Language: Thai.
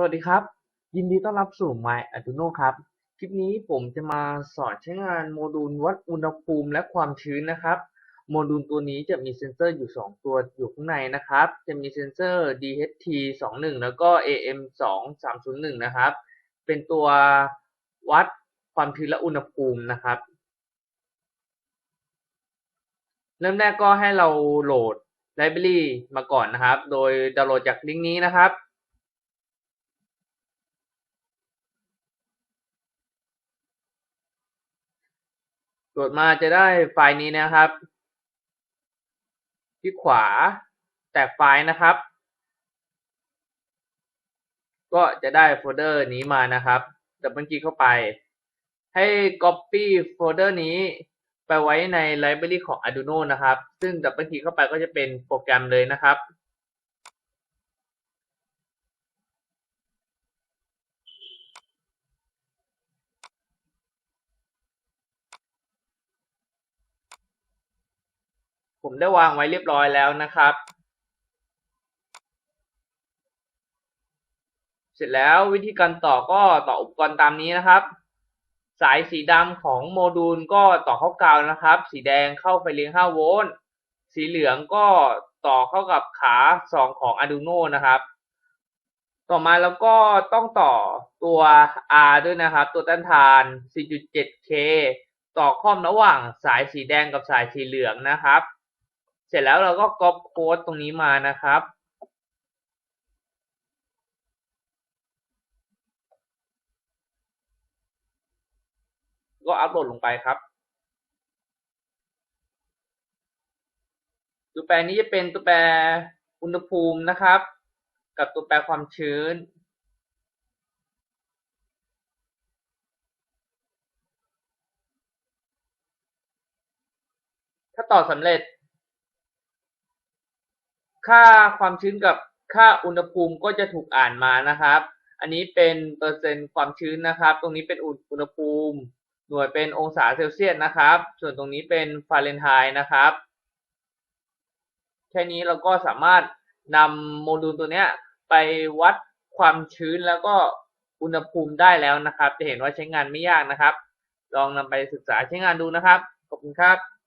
สวัสดีครับ ยินดีต้อนรับสู่ My Arduino ครับ คลิปนี้ผมจะมาสอนใช้งานโมดูลวัดอุณหภูมิและความชื้นนะครับ โมดูลตัวนี้จะมีเซ็นเซอร์อยู่ 2 ตัวอยู่ข้างในนะครับ จะมีเซ็นเซอร์ DHT21 แล้วก็ AM2301 นะครับ เป็นตัววัดความชื้นและอุณหภูมินะครับ เริ่มแรกก็ให้เราโหลดไลบรารีมาก่อนนะครับ โดยดาวน์โหลดจากลิงก์นี้นะครับ โหลดมาจะได้ไฟล์นี้นะครับ ที่ขวาแตกไฟล์นะครับ ก็จะได้โฟลเดอร์นี้มานะครับดับเบิลคลิกเข้าไป ให้ Copy โฟลเดอร์นี้ไปไว้ในไลบรารีของ Arduino นะครับ ซึ่งดับเบิลคลิกเข้าไปก็จะเป็นโปรแกรมเลยนะครับ ผมได้วางไว้เรียบร้อยแล้วนะครับ เสร็จแล้ววิธีการต่อก็ต่ออุปกรณ์ตามนี้นะครับ สายสีดำของโมดูลก็ต่อเข้ากาวนะครับ สีแดงเข้าไฟเลี้ยง 5 โวลต์ สีเหลืองก็ต่อเข้ากับขา 2 ของ Arduino นะครับต่อมาแล้วก็ต้องต่อตัว R ด้วยนะครับ ตัวต้านทาน 4.7K ต่อข้อมระหว่างสายสีแดงกับสายสีเหลืองนะครับ เสร็จแล้วเราก็ก๊อปโค้ดตรงนี้มานะครับก็อัปโหลดลงไปครับตัวแปรนี้จะเป็นตัวแปรอุณหภูมินะครับ กับตัวแปรความชื้น ถ้าต่อสำเร็จ ค่าความชื้นกับค่าอุณหภูมิก็จะถูกอ่านมานะครับ อันนี้เป็นเปอร์เซ็นต์ความชื้นนะครับ ตรงนี้เป็นอุณหภูมิ หน่วยเป็นองศาเซลเซียสนะครับ ส่วนตรงนี้เป็นฟาเรนไฮต์นะครับแค่นี้เราก็สามารถนำโมดูลตัวนี้ไปวัดความชื้นแล้วก็อุณหภูมิได้แล้วนะครับ จะเห็นว่าใช้งานไม่ยากนะครับ ลองนำไปศึกษาใช้งานดูนะครับ ขอบคุณครับ